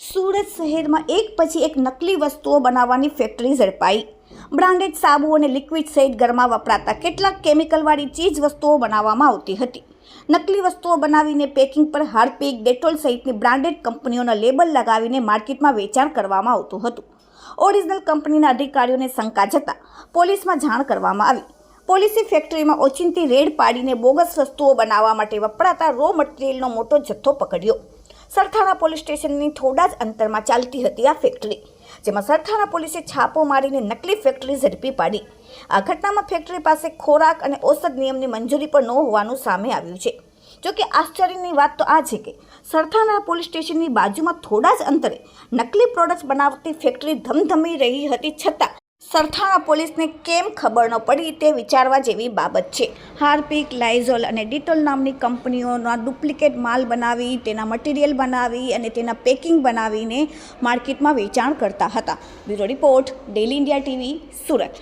સુરત શહેરમાં એક પછી એક નકલી વસ્તુઓ બનાવવાની ફેક્ટરી ઝડપાઈ. બ્રાન્ડેડ સાબુ અને લિક્વિડ સહિત ઘરમાં વપરાતા કેટલાક કેમિકલવાળી ચીજ વસ્તુઓ બનાવવામાં આવતી હતી. નકલી વસ્તુઓ બનાવીને પેકિંગ પર હાર્પિક ડેટોલ સહિતની બ્રાન્ડેડ કંપનીઓના લેબલ લગાવીને માર્કેટમાં વેચાણ કરવામાં આવતું હતું. ઓરિજિનલ કંપનીના અધિકારીઓને શંકા જતાં પોલીસમાં જાણ કરવામાં આવી. પોલીસે ફેક્ટરીમાં ઓચિંતી રેડ પાડીને બોગસ વસ્તુઓ બનાવવા માટે વપરાતા રો મટીરિયલનો મોટો જથ્થો પકડ્યો. સરથાણા પોલીસ સ્ટેશનની થોડા જ અંતરમાં ચાલતી હતી આ ફેક્ટરી, જેમાં સરથાણા પોલીસે છાપો મારીને નકલી ફેક્ટરી ઝડપી પાડી. આ ઘટનામાં ફેક્ટરી પાસે ખોરાક અને ઔષધ નિયમની મંજૂરી પણ ન હોવાનું સામે આવ્યું છે. જોકે આશ્ચર્યની વાત તો આ છે કે સરથાણા પોલીસ સ્ટેશનની બાજુમાં થોડા જ અંતરે નકલી પ્રોડક્ટ્સ બનાવતી ફેક્ટરી ધમધમી રહી હતી છતાં સરથાણા પોલીસને કેમ ખબર ન પડી તે વિચારવા જેવી બાબત છે. હાર્પિક, લાઇઝોલ અને ડિટોલ નામની કંપનીઓના ડુપ્લિકેટ માલ બનાવી, તેના મટીરિયલ બનાવી અને તેના પેકિંગ બનાવીને માર્કેટમાં વેચાણ કરતા હતા. Bureau report daily India TV, Surat.